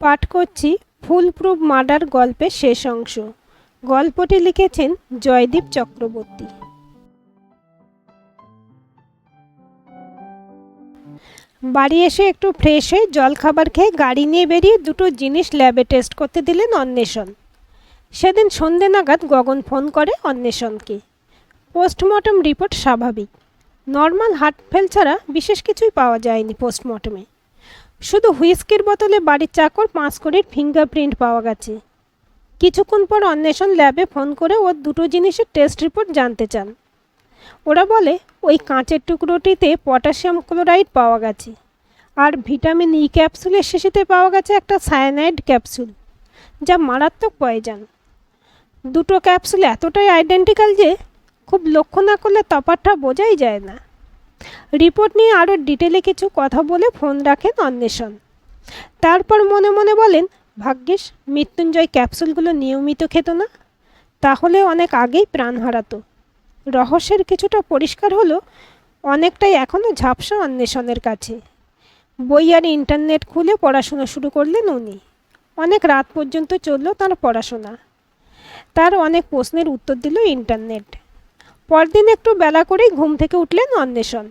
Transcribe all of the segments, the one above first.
পাঠ করছি foolproof murder গল্পের শেষ অংশ। গল্পটি লিখেছেন জয়দীপ চক্রবর্তী। বাড়ি এসে একটু ফ্রেশ হয়ে জলখাবার খেয়ে গাড়ি নিয়ে বেরিয়ে দুটো জিনিস ল্যাবে টেস্ট করতে দিলেন অন্বেষণ। সেদিন সন্ধে নাগাদ গগন ফোন করে অন্বেষণকে। পোস্টমর্টম রিপোর্ট স্বাভাবিক। নর্মাল হার্ট ফেল ছাড়া বিশেষ কিছুই পাওয়া যায়নি পোস্টমর্টমে শুধু হুইস্কির বোতলে বাড়ির চাকর পাঁচ কোটির ফিঙ্গারপ্রিন্ট পাওয়া গেছে। কিছুক্ষণ পর অন্বেষণ ল্যাবে ফোন করে ওর দুটো জিনিসের টেস্ট রিপোর্ট জানতে চান। ওরা বলে, ওই কাঁচের টুকরোটিতে পটাশিয়াম ক্লোরাইড পাওয়া গেছে আর ভিটামিন ই ক্যাপসুলের শেষেতে পাওয়া গেছে একটা সায়ানাইড ক্যাপসুল, যা মারাত্মক পয়জান। দুটো ক্যাপসুল এতটাই আইডেন্টিক্যাল যে, খুব লক্ষ্য না করলে তফাৎটা বোঝাই যায় না। রিপোর্ট নিয়ে আরও ডিটেলে কিছু কথা বলে ফোন রাখেন অন্বেষণ। তারপর মনে মনে বলেন, ভাগ্যিস, মৃত্যুঞ্জয় ক্যাপসুলগুলো নিয়মিত খেত না। তাহলে অনেক আগেই প্রাণ হারাতো। রহস্যের কিছুটা পরিষ্কার হলো, অনেকটাই এখনও ঝাপসা অন্বেষণের কাছে। বই আর ইন্টারনেট খুলে পড়াশোনা শুরু করলেন উনি। অনেক রাত পর্যন্ত চলল তার পড়াশোনা। তার অনেক প্রশ্নের উত্তর দিল ইন্টারনেট। পরদিন একটু বেলা করেই ঘুম থেকে উঠলেন অন্বেষণ।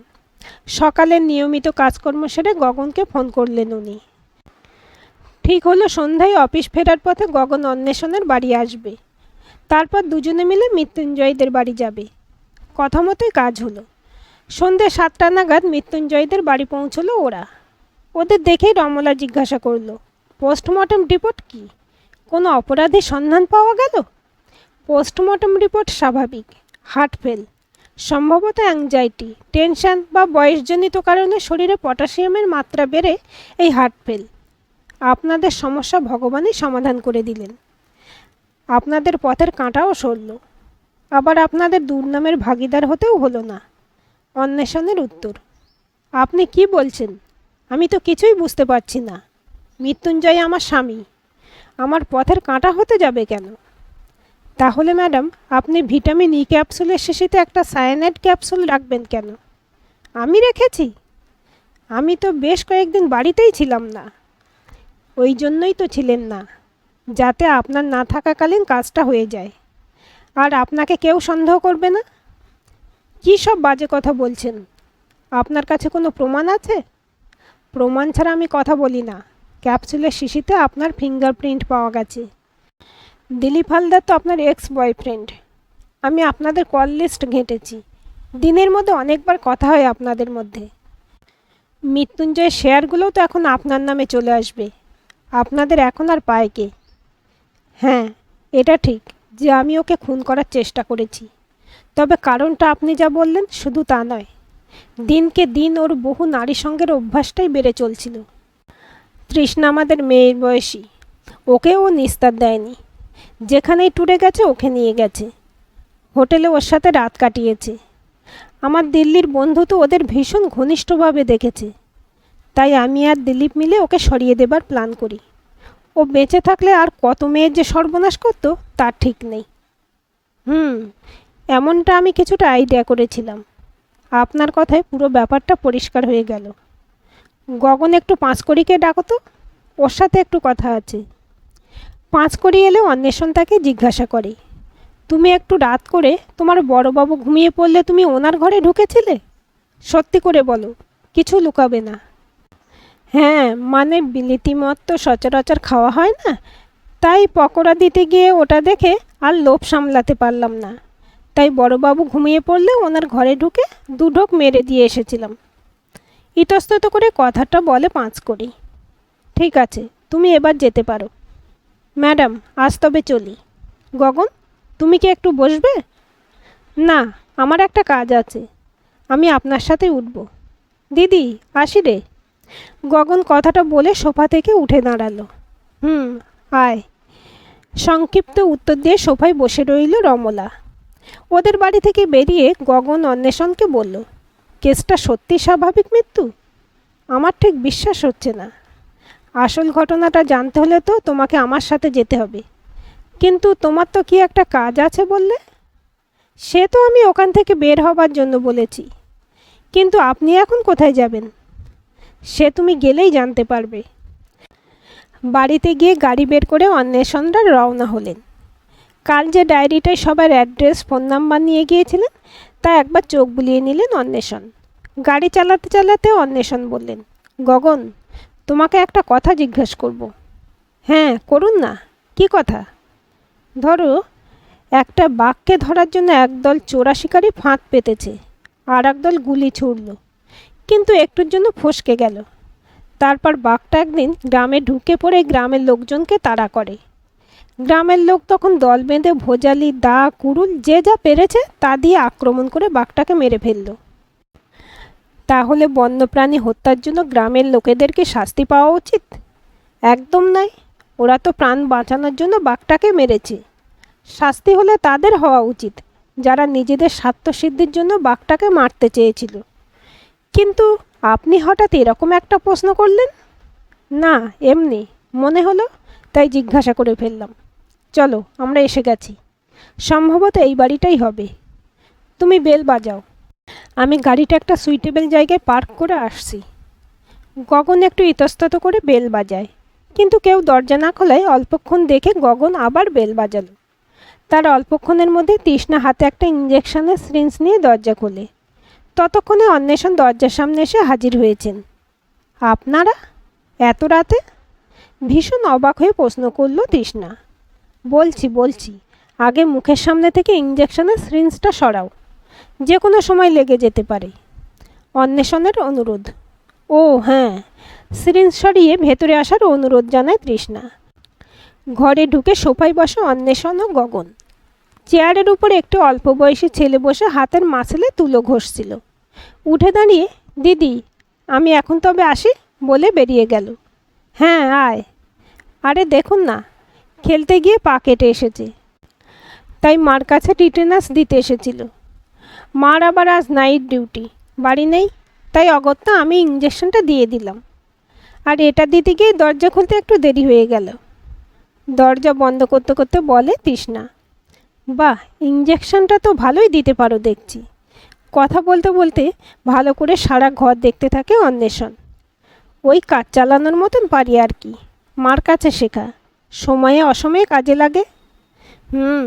সকালের নিয়মিত কাজকর্ম সেরে গগনকে ফোন করলেন উনি। ঠিক হলো সন্ধ্যায় অফিস ফেরার পথে গগন অন্বেষণের বাড়ি আসবে। তারপর দুজনে মিলে মৃত্যুঞ্জয়দের বাড়ি যাবে। কথা মতোই কাজ হলো। সন্ধ্যে সাতটা নাগাদ মৃত্যুঞ্জয়দের বাড়ি পৌঁছলো ওরা। ওদের দেখেই রমলা জিজ্ঞাসা করল, পোস্টমর্টম রিপোর্ট কি? কোনো অপরাধী সন্ধান পাওয়া গেল? পোস্টমর্টম রিপোর্ট স্বাভাবিক। Heart fail. সম্ভবত অ্যাংজাইটি, টেনশন বা বয়সজনিত কারণে শরীরে পটাশিয়ামের মাত্রা বেড়ে এই হার্ট ফেল। আপনাদের সমস্যা ভগবানই সমাধান করে দিলেন। আপনাদের পথের কাঁটাও সরল। আবার আপনাদের দুর্নামের ভাগিদার হতেও হলো না। অন্বেষণের উত্তর, আপনি কি বলছেন? আমি তো কিছুই বুঝতে পারছি না। মৃত্যুঞ্জয় আমার স্বামী। আমার পথের কাঁটা হতে যাবে কেন? তাহলে ম্যাডাম, আপনি ভিটামিন ই ক্যাপসুলের শেষেতে একটা সায়ানাইড ক্যাপসুল রাখবেন কেন? আমি রেখেছি। আমি তো বেশ কয়েকদিন বাড়িতেই ছিলাম না। ওই জন্যই তো ছিলেন না, যাতে আপনার না থাকাকালীন কাজটা হয়ে যায়। আর আপনাকে কেউ সন্দেহ করবে না? কী সব বাজে কথা বলছেন? আপনার কাছে কোনো প্রমাণ আছে? প্রমাণ ছাড়া আমি কথা বলি না। ক্যাপসুলের শিশিতে আপনার ফিঙ্গারপ্রিন্ট পাওয়া গেছে। দিলীপ হালদার তো আপনার এক্স বয়ফ্রেন্ড আমি আপনাদের কল লিস্ট ঘেঁটেছি। দিনের মধ্যে অনেকবার কথা হয় আপনাদের মধ্যে। মৃত্যুঞ্জয়ের শেয়ারগুলোও তো এখন আপনার নামে চলে আসবে। আপনাদের এখন আর পায় কে? হ্যাঁ এটা ঠিক যে আমি ওকে খুন করার চেষ্টা করেছি। তবে কারণটা আপনি যা বললেন শুধু তা নয়। দিনকে দিন ওর বহু নারী সঙ্গের অভ্যাসটাই বেড়ে চলছিল। তৃষ্ণা আমাদের মেয়ের বয়সী। ওকেও নিস্তার দেয়নি। যেখানেই ট্যুরে গেছে, ওকে নিয়ে গেছে। হোটেলে ওর সাথে রাত কাটিয়েছে। আমার দিল্লির বন্ধু তো ওদের ভীষণ ঘনিষ্ঠভাবে দেখেছে। তাই আমি আর দিলীপ মিলে ওকে সরিয়ে দেবার প্ল্যান করি। ও বেঁচে থাকলে আর কত মেয়ের যে সর্বনাশ করতো, তার ঠিক নেই। হুম, এমনটা আমি কিছুটা আইডিয়া করেছিলাম। আপনার কথায় পুরো ব্যাপারটা পরিষ্কার হয়ে গেল। গগন একটু পাঁচকড়িকে ডাকো তো ওর সাথে একটু কথা আছে। পাঁচকড়ি এলে অন্বেষণ তাকে জিজ্ঞাসা করে, তুমি একটু রাত করে তোমার বড়বাবু ঘুমিয়ে পড়লে তুমি ওনার ঘরে ঢুকেছিলে? সত্যি করে বলো, কিছু লুকাবে না। হ্যাঁ মানে বিলিতি মদ তো সচরাচর খাওয়া হয় না, তাই পকোড়া দিতে গিয়ে ওটা দেখে আর লোভ সামলাতে পারলাম না। তাই বড়বাবু ঘুমিয়ে পড়লে ওনার ঘরে ঢুকে দুঢোক মেরে দিয়ে এসেছিলাম। ইতস্তত করে কথাটা বলে পাঁচ করি। ঠিক আছে, তুমি এবার যেতে পারো। ম্যাডাম, আজ তবে চলি। গগন, তুমি কি একটু বসবে? না, আমার একটা কাজ আছে। আমি আপনার সাথে উঠব। দিদি, আসি রে। গগন কথাটা বলে সোফা থেকে উঠে দাঁড়াল। হুম, আয়। সংক্ষিপ্ত উত্তর দিয়ে সোফায় বসে রইল রমলা। ওদের বাড়ি থেকে বেরিয়ে গগন অন্বেষণকে বলল, কেসটা সত্যি স্বাভাবিক মৃত্যু? আমার ঠিক বিশ্বাস হচ্ছে না। আসল ঘটনাটা জানতে হলে তো তোমাকে আমার সাথে যেতে হবে। কিন্তু তোমার তো কি একটা কাজ আছে বললে? সে তো আমি ওখান থেকে বের হবার জন্য বলেছি। কিন্তু আপনি এখন কোথায় যাবেন? সে তুমি গেলেই জানতে পারবে। বাড়িতে গিয়ে গাড়ি বের করে অন্বেষণরা রওনা হলেন। কাল যে ডায়েরিটায় সবার অ্যাড্রেস, ফোন নাম্বার নিয়ে গিয়েছিলেন, তা একবার চোখ বুলিয়ে নিলেন অন্বেষণ। গাড়ি চালাতে চালাতে অন্বেষণ বললেন, গগন তোমাকে একটা কথা জিজ্ঞেস করব। হ্যাঁ করুন না। কি কথা? ধরো, একটা বাঘকে ধরার জন্য একদল চোরা শিকারী ফাঁদ পেতেছে, আর একদল গুলি ছুড়ল। কিন্তু একটুর জন্য ফসকে গেল। তারপর বাঘটা একদিন গ্রামে ঢুকে পড়ে গ্রামের লোকজনকে তাড়া করে। গ্রামের লোক তখন দল বেঁধে ভোজালি, দা, কুড়ুল, যে যা পেরেছে তা দিয়ে আক্রমণ করে বাঘটাকে মেরে ফেলল। তাহলে বন্যপ্রাণী হত্যার জন্য গ্রামের লোকেদেরকে শাস্তি পাওয়া উচিত? একদম নয়। ওরা তো প্রাণ বাঁচানোর জন্য বাঘটাকে মেরেছে। শাস্তি হলে তাদের হওয়া উচিত, যারা নিজেদের স্বার্থসিদ্ধির জন্য বাঘটাকে মারতে চেয়েছিল। কিন্তু আপনি হঠাৎ এরকম একটা প্রশ্ন করলেন? না, এমনি। মনে হলো, তাই জিজ্ঞাসা করে ফেললাম। চলো, আমরা এসে গেছি। সম্ভবত এই বাড়িটাই হবে। তুমি বেল বাজাও। আমি গাড়িটা একটা সুইটেবল জায়গায় পার্ক করে আসছি। গগন একটু ইতস্তত করে বেল বাজায়। কিন্তু কেউ দরজা না খোলায় অল্পক্ষণ দেখে গগন আবার বেল বাজালো। তার অল্পক্ষণের মধ্যে তৃষ্ণা হাতে একটা ইঞ্জেকশনের সিরিঞ্জ নিয়ে দরজা খোলে। ততক্ষণে অন্বেষণ দরজার সামনে এসে হাজির হয়েছেন। আপনারা? এত রাতে? ভীষণ অবাক হয়ে প্রশ্ন করল তৃষ্ণা। বলছি বলছি, আগে মুখের সামনে থেকে ইঞ্জেকশনের সিরিঞ্জটা সরাও। যে কোনো সময় লেগে যেতে পারে। অন্বেষণের অনুরোধ। ও হ্যাঁ। সিরিঞ্জ সরিয়ে ভেতরে আসার অনুরোধ জানায় তৃষ্ণা। ঘরে ঢুকে সোফায় বসে অন্বেষণ ও গগন। চেয়ারের উপর একটি অল্প বয়সী ছেলে বসে হাতের মাসেলে তুলো ঘষছিল। উঠে দাঁড়িয়ে, দিদি, আমি এখন তবে আসি? বলে বেরিয়ে গেল। হ্যাঁ আয়। আরে, দেখুন না, খেলতে গিয়ে পা কেটে এসেছে। তাই মার কাছে টিটেনাস দিতে এসেছিল। মার আবার আজ নাইট ডিউটি বাড়ি নেই, তাই অগত্যা আমি ইঞ্জেকশনটা দিয়ে দিলাম। আর এটা দিতে গিয়ে দরজা খুলতে একটু দেরি হয়ে গেল। দরজা বন্ধ করতে করতে বলে তৃষ্ণা, বাহ ইঞ্জেকশনটা তো ভালোই দিতে পারো দেখছি। কথা বলতে বলতে ভালো করে সারা ঘর দেখতে থাকে অন্বেষণ। ওই কাজ চালানোর মতন পারি আর কি। মার কাছে শেখা। সময়ে অসময়ে কাজে লাগে? হুম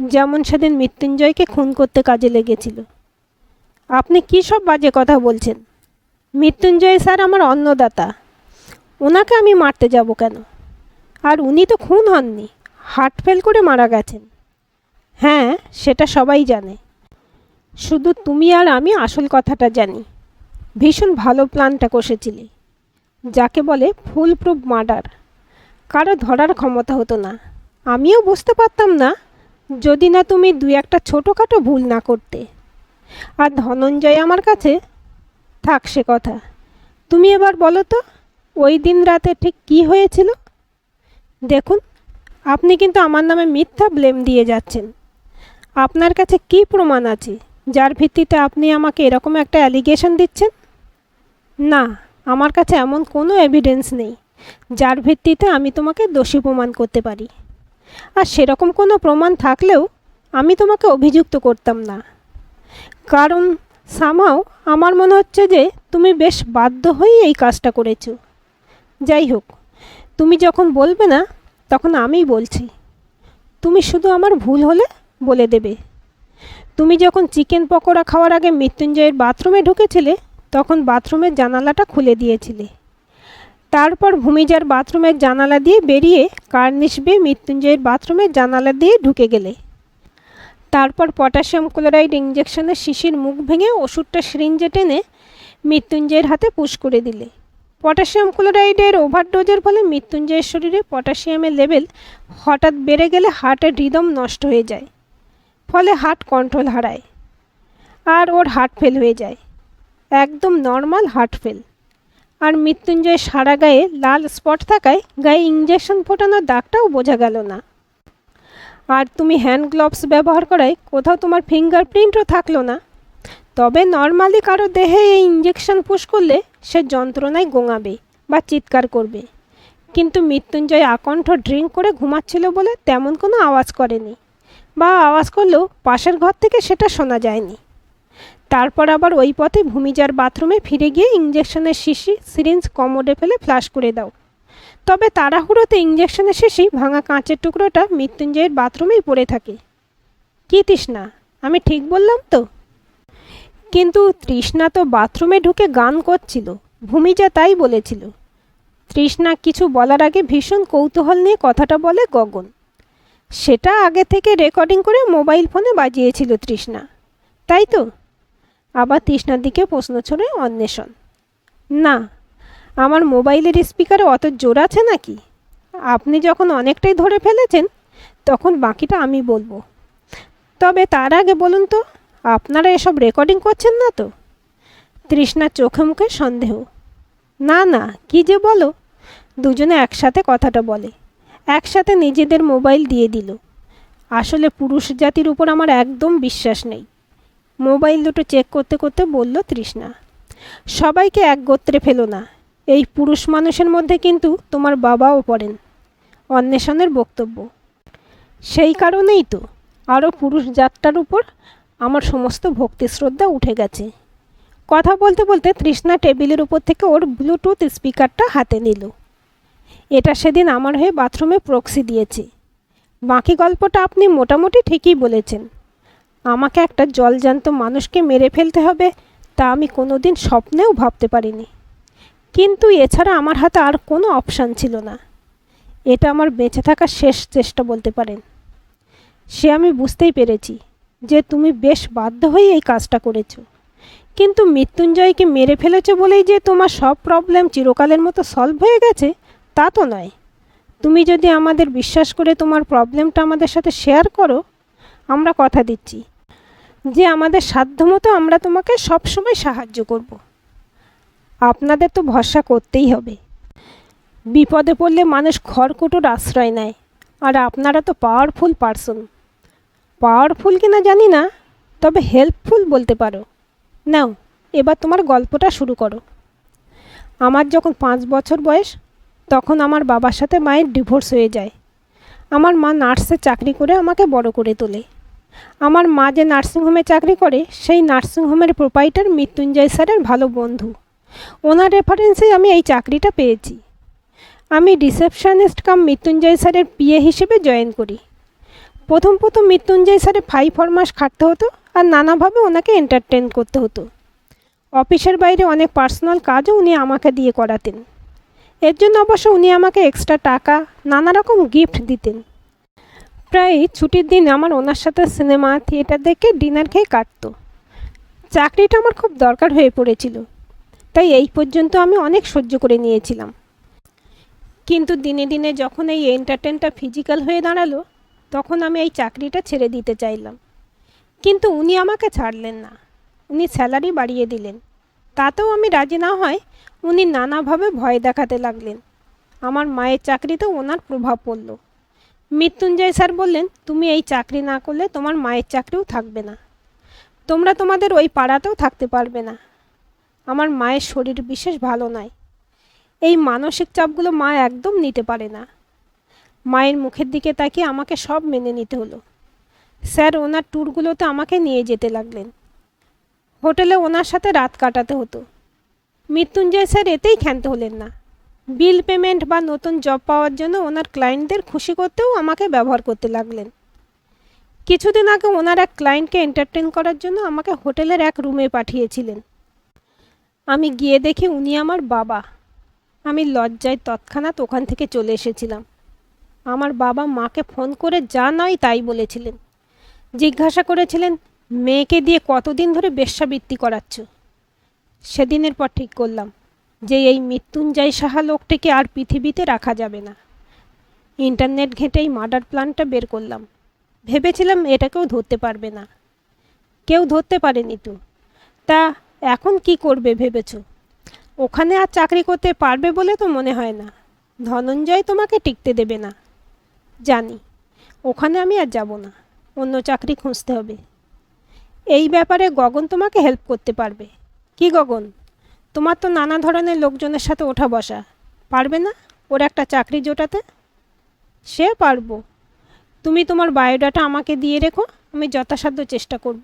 যেমন সেদিন মৃত্যুঞ্জয়কে খুন করতে কাজে লেগেছিল। আপনি কী সব বাজে কথা বলছেন? মৃত্যুঞ্জয় স্যার আমার অন্নদাতা। ওনাকে আমি মারতে যাব কেন? আর উনি তো খুন হননি, হার্ট ফেল করে মারা গেছেন। হ্যাঁ সেটা সবাই জানে। শুধু তুমি আর আমি আসল কথাটা জানি। ভীষণ ভালো প্ল্যানটা কষেছিলি। যাকে বলে ফুল প্রুফ মার্ডার কারও ধরার ক্ষমতা হতো না। আমিও বুঝতে পারতাম না যদি না তুমি দুই একটা ছোটোখাটো ভুল না করতে। আর ধনঞ্জয় আমার কাছে? থাক সে কথা। তুমি এবার বলো তো, ওই দিন রাতে ঠিক কী হয়েছিল? দেখুন, আপনি কিন্তু আমার নামে মিথ্যা ব্লেম দিয়ে যাচ্ছেন। আপনার কাছে কী প্রমাণ আছে, যার ভিত্তিতে আপনি আমাকে এরকম একটা অ্যালিগেশন দিচ্ছেন? না, আমার কাছে এমন কোনো এভিডেন্স নেই, যার ভিত্তিতে আমি তোমাকে দোষী প্রমাণ করতে পারি। আর সেরকম কোনো প্রমাণ থাকলেও আমি তোমাকে অভিযুক্ত করতাম না। কারণ সামাও আমার মনে হচ্ছে যে তুমি বেশ বাধ্য হয়েই এই কাজটা করেছ। যাই হোক, তুমি যখন বলবে না, তখন আমিই বলছি। তুমি শুধু আমার ভুল হলে বলে দেবে। তুমি যখন চিকেন পকোড়া খাওয়ার আগে মৃত্যুঞ্জয়ের বাথরুমে ঢুকেছিলে, তখন বাথরুমের জানালাটা খুলে দিয়েছিলে। তারপর ভূমিজার বাথরুমের জানালা দিয়ে বেরিয়ে কার্নিশ বেয়ে মৃত্যুঞ্জয়ের বাথরুমের জানালা দিয়ে ঢুকে গেলে। তারপর পটাশিয়াম ক্লোরাইড ইঞ্জেকশনের শিশির মুখ ভেঙে ওষুধটা সিরিঞ্জে টেনে মৃত্যুঞ্জয়ের হাতে পুশ করে দিলে। পটাশিয়াম ক্লোরাইডের ওভারডোজের ফলে মৃত্যুঞ্জয়ের শরীরে পটাশিয়ামের লেভেল হঠাৎ বেড়ে গেলে হার্টের হৃদম নষ্ট হয়ে যায়, ফলে হার্ট কন্ট্রোল হারায় আর ওর হার্ট ফেল হয়ে যায়। একদম নর্মাল হার্ট ফেল। আর মৃত্যুঞ্জয় সারা গায়ে লাল স্পট থাকায় গায়ে ইঞ্জেকশন ফোটানোর দাগটাও বোঝা গেল না। আর তুমি হ্যান্ড গ্লোভস ব্যবহার করায় কোথাও তোমার ফিঙ্গারপ্রিন্টও থাকল না। তবে নর্মালি কারও দেহে এই ইঞ্জেকশন পুশ করলে সে যন্ত্রণায় গোঙাবে বা চিৎকার করবে। কিন্তু মৃত্যুঞ্জয় আকণ্ঠ ড্রিঙ্ক করে ঘুমাচ্ছিল বলে তেমন কোনো আওয়াজ করেনি। বা আওয়াজ করলেও পাশের ঘর থেকে সেটা শোনা যায়নি। তারপর আবার ওই পথে ভূমিজার বাথরুমে ফিরে গিয়ে ইঞ্জেকশনের শিশি, সিরিঞ্জ, কমোডে ফেলে ফ্লাশ করে দাও। তবে তাড়াহুড়োতে ইঞ্জেকশনের শেষেই ভাঙা কাঁচের টুকরোটা মৃত্যুঞ্জয়ের বাথরুমেই পড়ে থাকে। কি তৃষ্ণা? আমি ঠিক বললাম তো? কিন্তু তৃষ্ণা তো বাথরুমে ঢুকে গান করছিল। ভূমিজা তাই বলেছিল। তৃষ্ণা কিছু বলার আগে ভীষণ কৌতূহল নিয়ে কথাটা বলে গগন। সেটা আগে থেকে রেকর্ডিং করে মোবাইল ফোনে বাজিয়েছিল তৃষ্ণা। তাই তো? আবার তৃষ্ণার দিকে প্রশ্ন ছড়ে অন্বেষণ। না, আমার মোবাইলের স্পিকারে অত জোর আছে নাকি? আপনি যখন অনেকটাই ধরে ফেলেছেন, তখন বাকিটা আমি বলব। তবে তার আগে বলুন তো, আপনারা এসব রেকর্ডিং করছেন না তো? তৃষ্ণার চোখে মুখে সন্দেহ। না না, কি যে বলো। দুজনে একসাথে কথাটা বলে। একসাথে নিজেদের মোবাইল দিয়ে দিল। আসলে পুরুষ জাতির উপর আমার একদম বিশ্বাস নেই। মোবাইল দুটো চেক করতে করতে বলল তৃষ্ণা, সবাইকে এক গোত্রে ফেলো না। এই পুরুষ মানুষের মধ্যে কিন্তু তোমার বাবাও পড়েন, অন্বেষণের বক্তব্য। সেই কারণেই তো আরও পুরুষ যাত্রার উপর আমার সমস্ত ভক্তি শ্রদ্ধা উঠে গেছে। কথা বলতে বলতে তৃষ্ণা টেবিলের উপর থেকে ওর ব্লুটুথ স্পিকারটা হাতে নিল। এটা সেদিন আমার হয়ে বাথরুমে প্রক্সি দিয়েছে। বাকি গল্পটা আপনি মোটামুটি ঠিকই বলেছেন। আমাকে একটা জলজান্ত মানুষকে মেরে ফেলতে হবে, তা আমি কোনোদিন স্বপ্নেও ভাবতে পারিনি। কিন্তু এছাড়া আমার হাতে আর কোনো অপশান ছিল না। এটা আমার বেঁচে থাকার শেষ চেষ্টা বলতে পারেন। সে আমি বুঝতেই পেরেছি যে তুমি বেশ বাধ্য হয়ে এই কাজটা করেছ। কিন্তু মৃত্যুঞ্জয়কে মেরে ফেলেছো বলেই যে তোমার সব প্রবলেম চিরকালের মতো সলভ হয়ে গেছে, তা তো নয়। তুমি যদি আমাদের বিশ্বাস করে তোমার প্রবলেমটা আমাদের সাথে শেয়ার করো, আমরা কথা দিচ্ছি। যে আমাদের সাধ্যমতো আমরা তোমাকে সবসময় সাহায্য করব। আপনাদের তো ভরসা করতেই হবে। বিপদে পড়লে মানুষ খড়কুটোর আশ্রয় নেয়, আর আপনারা তো পাওয়ারফুল পার্সন পাওয়ারফুল কিনা জানি না, তবে হেল্পফুল বলতে পারো। নাও, এবার তোমার গল্পটা শুরু করো। আমার যখন পাঁচ বছর বয়স, তখন আমার বাবার সাথে মায়ের ডিভোর্স হয়ে যায়। আমার মা নার্সে চাকরি করে আমাকে বড় করে তোলে। আমার মা যে নার্সিংহোমে চাকরি করে, সেই নার্সিংহোমের প্রোপাইটার মৃত্যুঞ্জয় স্যারের ভালো বন্ধু। ওনার রেফারেন্সে আমি এই চাকরিটা পেয়েছি। আমি রিসেপশনিস্ট কাম মৃত্যুঞ্জয় স্যারের পিএ হিসেবে জয়েন করি। প্রথম প্রথম মৃত্যুঞ্জয় স্যারে ফাইভ ফর মাস খাটতে হতো আর নানাভাবে ওনাকে এন্টারটেন করতে হতো। অফিসের বাইরে অনেক পার্সোনাল কাজও উনি আমাকে দিয়ে করাতেন। এর জন্য অবশ্য উনি আমাকে এক্সট্রা টাকা, নানা রকম গিফট দিতেন। প্রায় ছুটির দিন আমার ওনার সাথে সিনেমা, থিয়েটার দেখে ডিনার খেয়ে কাটতো। চাকরিটা আমার খুব দরকার হয়ে পড়েছিল। তাই এই পর্যন্ত আমি অনেক সহ্য করে নিয়েছিলাম। কিন্তু দিনে দিনে যখন এই এন্টারটেনটা ফিজিক্যাল হয়ে দাঁড়াল, তখন আমি এই চাকরিটা ছেড়ে দিতে চাইলাম। কিন্তু উনি আমাকে ছাড়লেন না। উনি স্যালারি বাড়িয়ে দিলেন। তাতেও আমি রাজি না হয় উনি নানাভাবে ভয় দেখাতে লাগলেন। আমার মায়ের চাকরিতে ওনার প্রভাব পড়ল। মৃত্যুঞ্জয় স্যার বললেন, তুমি এই চাকরি না করলে তোমার মায়ের চাকরিও থাকবে না। তোমরা তোমাদের ওই পাড়াতেও থাকতে পারবে না। আমার মায়ের শরীর বিশেষ ভালো নয় এই মানসিক চাপগুলো মা একদম নিতে পারে না। মায়ের মুখের দিকে তাকিয়ে আমাকে সব মেনে নিতে হলো। স্যার, ওনার ট্যুরগুলোতে আমাকে নিয়ে যেতে লাগলেন। হোটেলে ওনার সাথে রাত কাটাতে হতো। মৃত্যুঞ্জয় স্যার এতেই ক্ষান্ত হলেন না। বিল পেমেন্ট বা নতুন জব পাওয়ার জন্য ওনার ক্লায়েন্টদের খুশি করতেও আমাকে ব্যবহার করতে লাগলেন। কিছুদিন আগে ওনার এক ক্লায়েন্টকে এন্টারটেন করার জন্য আমাকে হোটেলের এক রুমে পাঠিয়েছিলেন। আমি গিয়ে দেখি উনি আমার বাবা। আমি লজ্জায় তৎক্ষণাৎ ওখান থেকে চলে এসেছিলাম। আমার বাবা মাকে ফোন করে যা নয় তাই বলেছিলেন। জিজ্ঞাসা করেছিলেন, মেয়েকে দিয়ে কতদিন ধরে বেশ্যাবৃত্তি করাচ্ছ? সেদিনের পর ঠিক করলাম। যে এই মৃত্যুঞ্জয় সাহা লোকটিকে আর পৃথিবীতে রাখা যাবে না। ইন্টারনেট ঘেঁটেই মার্ডার প্ল্যানটা বের করলাম। ভেবেছিলাম এটাকেও ধরতে পারবে না। কেউ ধরতে পারেনি তো। তা এখন কি করবে ভেবেছ? ওখানে আর চাকরি করতে পারবে বলে তো মনে হয় না। ধনঞ্জয় তোমাকে টিকতে দেবে না। জানি, ওখানে আমি আর যাব না। অন্য চাকরি খুঁজতে হবে। এই ব্যাপারে গগন তোমাকে হেল্প করতে পারবে। কি গগন? তোমার তো নানা ধরনের লোকজনের সাথে ওঠা বসা। পারবে না ওর একটা চাকরি জোটাতে? সে পারব। তুমি তোমার বায়োডাটা আমাকে দিয়ে রেখো, আমি যথাসাধ্য চেষ্টা করব।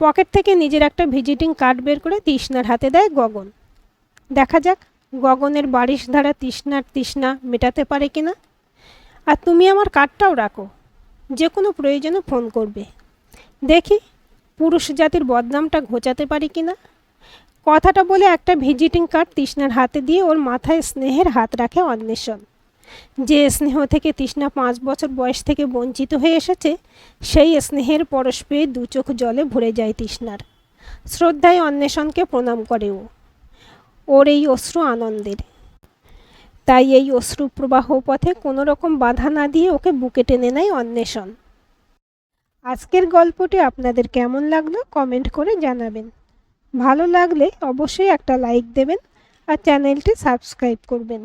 পকেট থেকে নিজের একটা ভিজিটিং কার্ড বের করে তৃষ্ণার হাতে দেয় গগন। দেখা যাক গগনের বারিশ ধারা তৃষ্ণার তৃষ্ণা মেটাতে পারে কিনা। আর তুমি আমার কার্ডটাও রাখো, যে কোনো প্রয়োজনে ফোন করবে। দেখি পুরুষ জাতির বদনামটা ঘোচাতে পারি কিনা। কথাটা বলে একটা ভিজিটিং কার্ড তৃষ্ণার হাতে দিয়ে ওর মাথায় স্নেহের হাত রাখে অন্বেষণ। যে স্নেহ থেকে তৃষ্ণা পাঁচ বছর বয়স থেকে বঞ্চিত হয়ে এসেছে, সেই স্নেহের পরশ দু চোখ জলে ভরে যায় তৃষ্ণার। শ্রদ্ধায় অন্বেষণকে প্রণাম করে ও। ওর এই অশ্রু আনন্দের। তাই এই অশ্রু প্রবাহ পথে কোনো রকম বাধা না দিয়ে ওকে বুকে টেনে নেয় অন্বেষণ। আজকের গল্পটি আপনাদের কেমন লাগল কমেন্ট করে জানাবেন। ভালো লাগলে অবশ্যই একটা লাইক দেবেন আর চ্যানেলটি সাবস্ক্রাইব করবেন।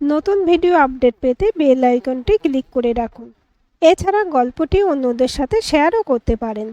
নতুন ভিডিও আপডেট পেতে বেল আইকনটি ক্লিক করে রাখুন। এছাড়া গল্পটি অন্যদের সাথে শেয়ারও করতে পারেন।